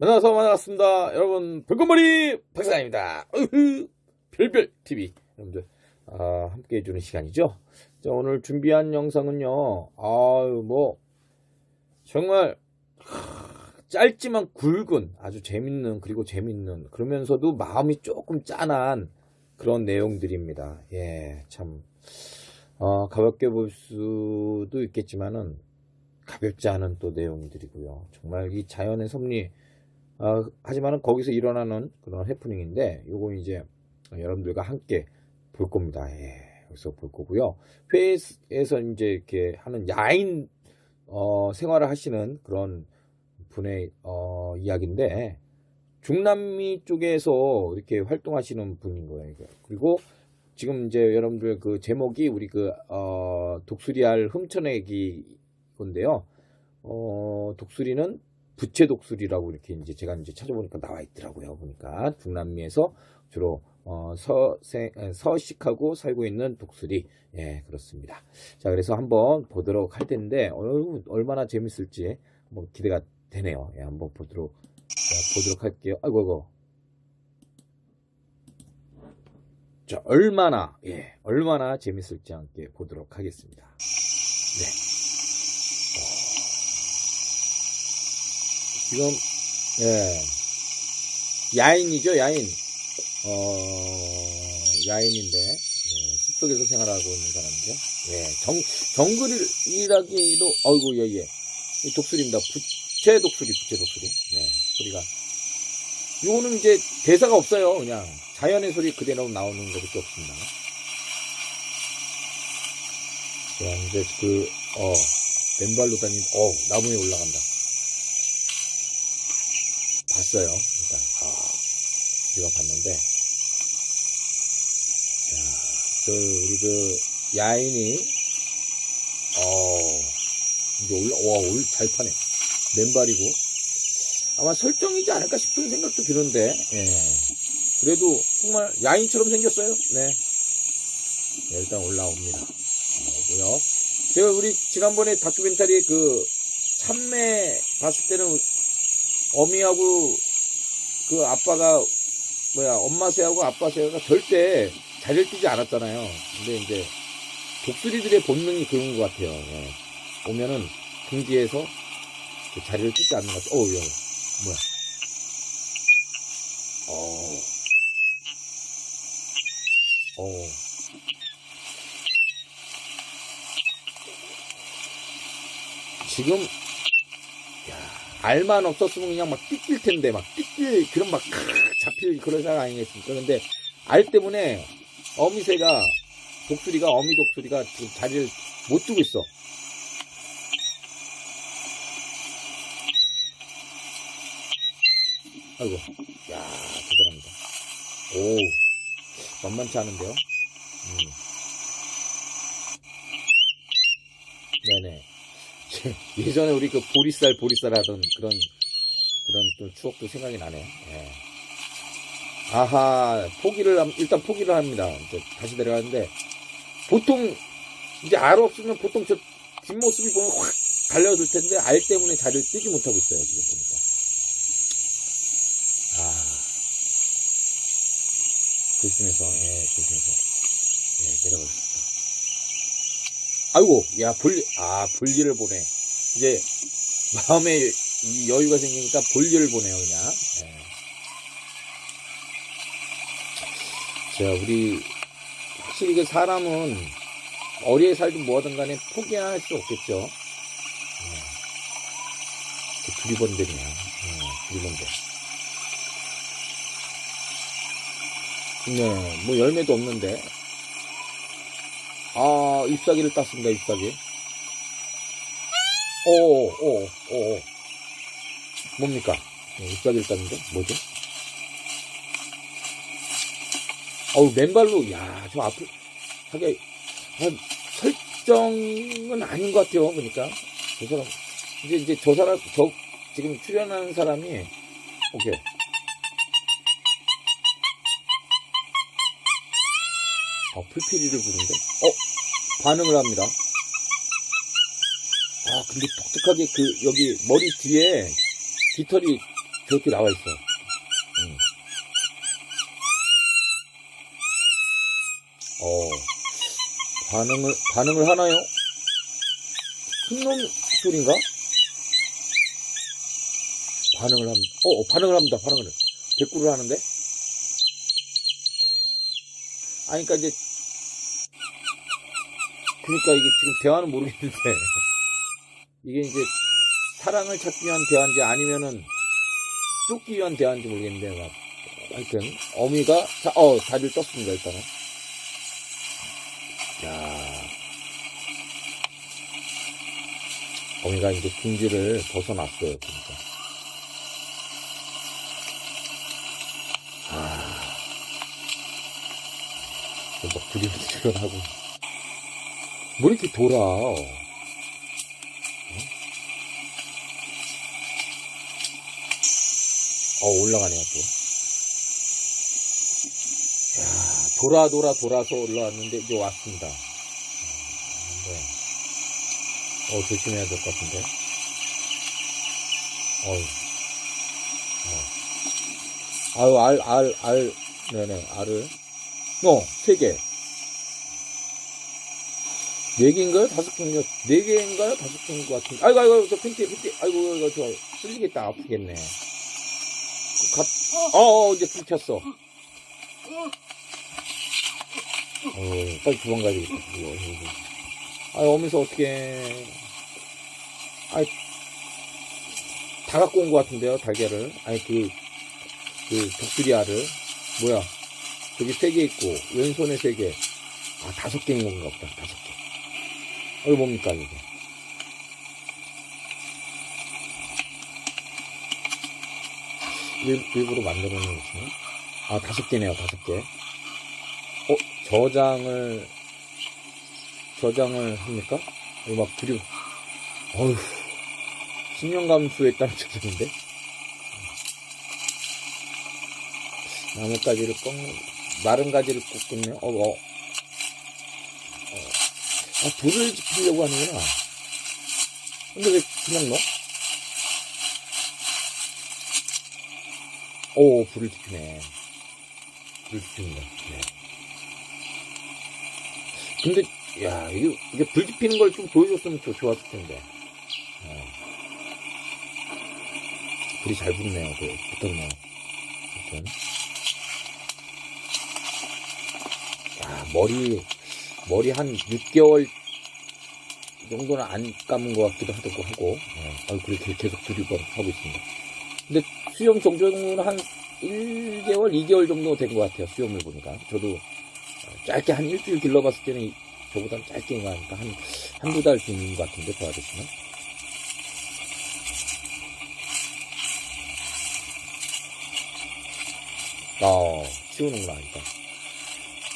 만나서 만났습니다. 여러분, 불꽃머리 박사입니다. 으흐, 별별 TV. 여러분들, 아, 함께 해주는 시간이죠. 자, 오늘 준비한 영상은요, 아유, 뭐, 정말, 하, 짧지만 굵은, 아주 재밌는, 그리고 재밌는, 그러면서도 마음이 조금 짠한 그런 내용들입니다. 예, 참, 어, 가볍게 볼 수도 있겠지만은, 가볍지 않은 또 내용들이고요. 정말 이 자연의 섭리, 어, 하지만은 거기서 일어나는 그런 해프닝인데, 요거 이제 여러분들과 함께 볼 겁니다. 예, 여기서 볼 거고요. 회에서 이제 이렇게 하는 야인, 어, 생활을 하시는 그런 분의, 어, 이야기인데, 중남미 쪽에서 이렇게 활동하시는 분인 거예요. 그리고 지금 이제 여러분들 그 제목이 우리 그, 어, 독수리알 훔쳐내기 건데요. 어, 독수리는 부채 독수리라고 이렇게 이제 제가 이제 찾아보니까 나와 있더라고요. 보니까 중남미에서 주로 어, 서생, 에, 서식하고 살고 있는 독수리. 예, 그렇습니다. 자, 그래서 한번 보도록 할 텐데, 어, 얼마나 재밌을지 한번 기대가 되네요. 예, 한번 보도록, 자, 보도록 할게요. 아이고, 아이고. 자, 얼마나, 예, 얼마나 재밌을지 함께 보도록 하겠습니다. 네. 지금 예. 야인이죠 야인. 어 야인인데 예, 숲속에서 생활하고 있는 사람이죠 예정 정글이라기도 어이구 예예. 이 독수리입니다. 부채 독수리 부채 독수리. 네 소리가. 요거는 이제 대사가 없어요 그냥. 자연의 소리 그대로 나오는 것밖에 없습니다. 자 이제 그 어 맨발로 다니는 어 나무에 올라간다 봤어요. 일단 아, 우리가 봤는데 자, 저 우리 그 야인이 어 이제 올라 와 올 잘 파네. 맨발이고 아마 설정이지 않을까 싶은 생각도 드는데 예. 그래도 정말 야인처럼 생겼어요. 네. 네, 일단 올라옵니다. 오고요. 제가 우리 지난번에 다큐멘터리 그 참매 봤을 때는 어미하고 그 아빠가 뭐야 엄마 새하고 아빠 새가 절대 자리를 뛰지 않았잖아요. 근데 이제 독수리들의 본능이 그런 것 같아요. 예. 오면은 둥지에서 그 자리를 뛰지 않는 것 같아요. 어우, 야, 뭐야. 어. 어. 지금 알만 없었으면 그냥 막 삐낄 텐데 막 삐낄 그런 막 잡힐 그런 상황 아니겠습니까? 근데 알 때문에 어미새가 독수리가 어미 독수리가 지금 자리를 못 두고 있어. 아이고, 야 대단합니다. 오, 만만치 않은데요? 음. 네네. 예전에 우리 그 보리쌀 보리쌀 하던 그런 그런 또 추억도 생각이 나네. 예. 아하 포기를 함- 일단 포기를 합니다. 이제 다시 내려가는데 보통 이제 알 없으면 보통 저 뒷모습이 보면 확 달려들 텐데 알 때문에 자리를 뛰지 못하고 있어요 지금 보니까. 아 조심해서 예 조심해서 예 내려가고 싶다. 아이고, 야, 볼일, 아, 볼일을 보네. 이제, 마음에 이 여유가 생기니까 볼일을 보네요, 그냥. 예. 자, 우리, 확실히 그 사람은 어리에 살든 뭐하든 간에 포기할 수 없겠죠. 예. 그 두리번들이야. 예, 두리번들. 네, 뭐 열매도 없는데. 아, 잎사귀를 땄습니다, 잎사귀. 오, 오, 오, 오. 뭡니까? 네, 잎사귀를 땄는데? 뭐죠? 어우, 맨발로, 야, 저 앞을, 하게, 아, 설정은 아닌 것 같아요, 보니까. 저 사람, 이제, 이제 저 사람, 저, 지금 출연하는 사람이, 오케이. 어, 풀피리를 부른데? 어, 반응을 합니다. 아, 근데 독특하게 그, 여기 머리 뒤에 깃털이 저렇게 나와 있어. 응. 어, 반응을, 반응을 하나요? 큰놈 소리인가? 반응을 합니다. 어, 어, 반응을 합니다. 반응을. 해. 대꾸를 하는데? 아니, 그니까 이제, 그니까 이게 지금 대화는 모르겠는데, 이게 이제 사랑을 찾기 위한 대화인지 아니면은 쫓기 위한 대화인지 모르겠는데, 막, 하여튼, 어미가, 자, 어, 다리를 떴습니다, 일단은. 야 어미가 이제 둥지를 벗어났어요, 그러니까. 아. 막 두리번두리번하고. 뭐 이렇게 돌아. 어? 어, 올라가네요, 또. 야, 돌아, 돌아, 돌아서 올라왔는데, 이제 왔습니다. 아, 네. 어, 조심해야 될 것 같은데. 어휴. 어. 아유, 알, 알, 알, 네네, 알을. 어, 세 개. 네 개인가요? 다섯 개인가요? 네 개인가요? 다섯 개인 것 같은데. 아이고, 아이고, 저 팬티, 팬티, 아이고, 이거 저, 쓸리겠다, 아프겠네. 가, 어, 어, 이제 불 켰어. 어, 빨리 도망가야 되겠다. 이거, 이거. 아유, 오면서 어떻게 아이, 다 갖고 온 것 같은데요, 달걀을. 아니, 그, 그, 독수리 알을. 뭐야. 저기 세 개 있고, 왼손에 세 개. 아, 다섯 개인 건가 보다, 다섯 개. 이거 뭡니까, 이게. 일, 일부러 만들어 놓은 거지. 아, 다섯 개네요, 다섯 개. 어, 저장을, 저장을 합니까? 이거 막 그리고, 어휴, 10년 감수했다는 저장인데? 나뭇가지를 꺾, 마른 가지를 꺾겠네요. 어, 어. 어. 아, 불을 지피려고 하는구나. 근데 왜 그냥 넣어? 오, 불을 지피네. 불을 지핍니다. 네. 근데, 야, 이게, 이게 불 지피는 걸 좀 보여줬으면 더 좋았을 텐데. 어. 불이 잘 붙네요. 그, 붙었네요. 아무튼. 야, 머리, 머리 한 6개월 정도는 안 감은 것 같기도 하고, 하고. 어, 아유, 그렇게 계속 두리번 하고 있습니다. 근데 수염 정도는 한 1개월, 2개월 정도 된 것 같아요. 수염을 보니까. 저도 어, 짧게 한 일주일 길러봤을 때는 이- 저보다는 짧게 가니까 한, 한두 달 뒤인 것 같은데, 그 아저씨는. 아, 치우는구나, 일단.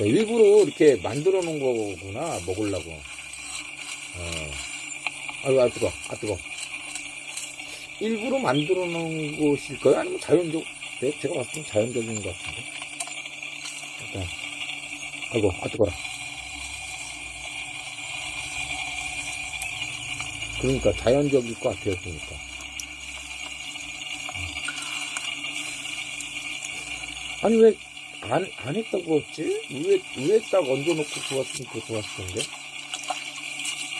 자, 일부러 이렇게 만들어 놓은 거구나, 먹으려고. 어. 아이고, 아, 뜨거, 아, 뜨거. 일부러 만들어 놓은 것일까요? 아니면 자연적, 네, 제가 봤을 땐 자연적인 것 같은데. 일단, 아이고, 아, 뜨거라. 그러니까 자연적일 것 같아요, 그러니까. 아니, 왜, 안, 안 했다고 했지? 왜, 왜딱 얹어놓고 좋았으면 더 좋았을 텐데?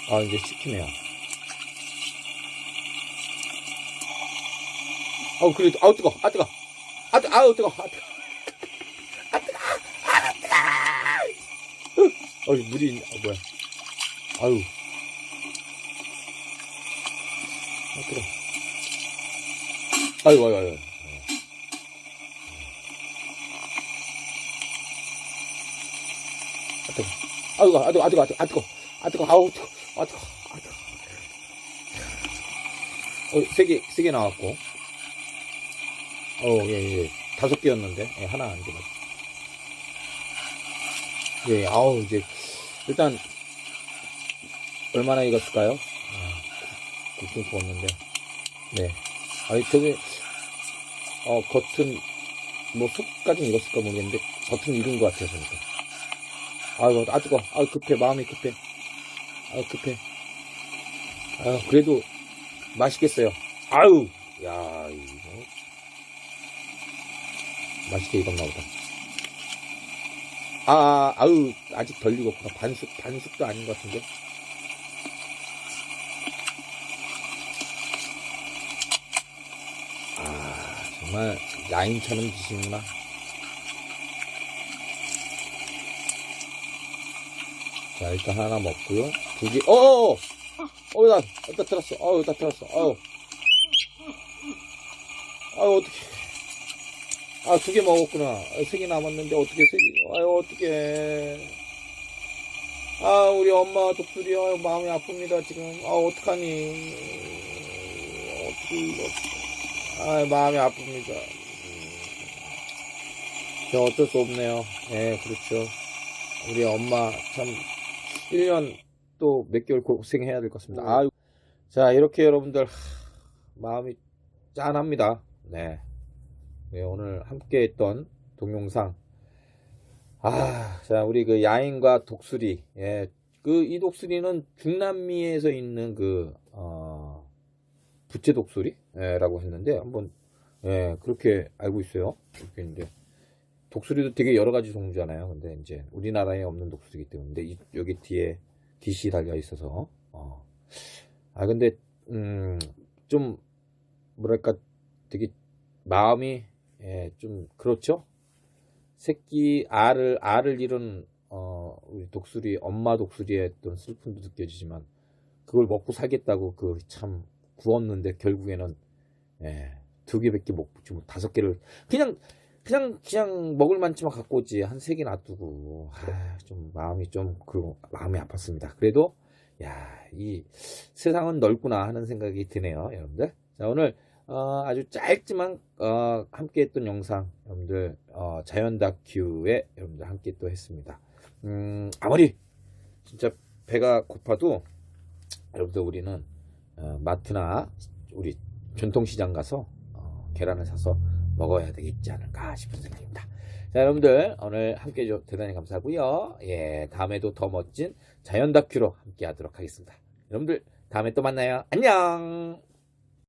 아, 이제 시키네요. 아우, 그래도, 아우, 뜨거, 아, 뜨거. 아, 뜨, 아우, 뜨거, 아, 뜨거. 아, 뜨거, 아, 뜨거. 어, 물이, 있네. 아, 뭐야. 아유. 아, 뜨거. 아유, 아유, 아유. 아, 뜨거. 아, 뜨거, 아, 뜨거, 아, 뜨거, 아, 뜨거. 아, 뜨거, 아우, 뜨거, 아, 뜨거, 아, 뜨거. 어, 세 개, 세 개 나왔고. 어, 예, 예. 다섯 개였는데, 예, 하나 안 들어. 예, 아우, 이제, 일단, 얼마나 익었을까요? 아, 굽긴 구웠는데. 네. 아니, 저기, 어, 겉은, 뭐, 속까지 익었을까 모르겠는데, 겉은 익은 것 같아요, 보니까. 아이고, 아, 뜨거. 아, 급해. 마음이 급해. 아, 급해. 아, 그래도, 맛있겠어요. 아유, 야, 이거. 맛있게 익었나 보다. 아, 아유, 아직 덜 익었구나. 반숙, 반숙도 아닌 것 같은데. 아, 정말 야인처럼 드시는구나. 자, 일단 하나 먹고요. 두 개, 어어어! 어, 나, 나 들었어. 어우, 나 들었어. 어우. 아유, 어떡해. 아, 두 개 먹었구나. 세 개 남았는데, 어떻게 세 개, 아유, 어떡해. 아, 우리 엄마 독수리, 아유, 마음이 아픕니다, 지금. 아, 어떡하니. 어떻게, 이거. 아, 마음이 아픕니다. 저 어쩔 수 없네요. 예, 그렇죠. 우리 엄마 참 1년 또 몇 개월 고생해야 될 것 같습니다. 아유. 자, 이렇게 여러분들 하, 마음이 짠합니다. 네. 네, 오늘 함께 했던 동영상. 아, 자, 우리 그 야인과 독수리. 예. 그 이 독수리는 중남미에서 있는 그 어, 부채 독수리라고 했는데 한번 예, 그렇게 알고 있어요. 이렇게 있는데 독수리도 되게 여러 가지 종류잖아요. 근데 이제 우리나라에 없는 독수리이기 때문에 이- 여기 뒤에 깃이 달려 있어서 어. 아 근데 음, 좀 뭐랄까 되게 마음이 예, 좀 그렇죠. 새끼 알을 알을 잃은 어, 우리 독수리 엄마 독수리의 어떤 슬픔도 느껴지지만 그걸 먹고 살겠다고 그참 구웠는데 결국에는 예, 두 개밖에 못뭐 다섯 개를 그냥 그냥 그냥 먹을 만치만 갖고 오지 한 세 개 놔두고 아, 좀 마음이 좀그 마음이 아팠습니다. 그래도 야 이 세상은 넓구나 하는 생각이 드네요, 여러분들. 자 오늘 어, 아주 짧지만 어, 함께했던 영상 여러분들 어, 자연 다큐에 여러분들 함께 또 했습니다. 음, 아무리 진짜 배가 고파도 여러분들 우리는 어, 마트나 우리 전통시장 가서 어, 계란을 사서 먹어야 되겠지 않을까 싶은 생각입니다. 자, 여러분들 오늘 함께 해줘 대단히 감사하고요. 예, 다음에도 더 멋진 자연 다큐로 함께 하도록 하겠습니다. 여러분들 다음에 또 만나요. 안녕.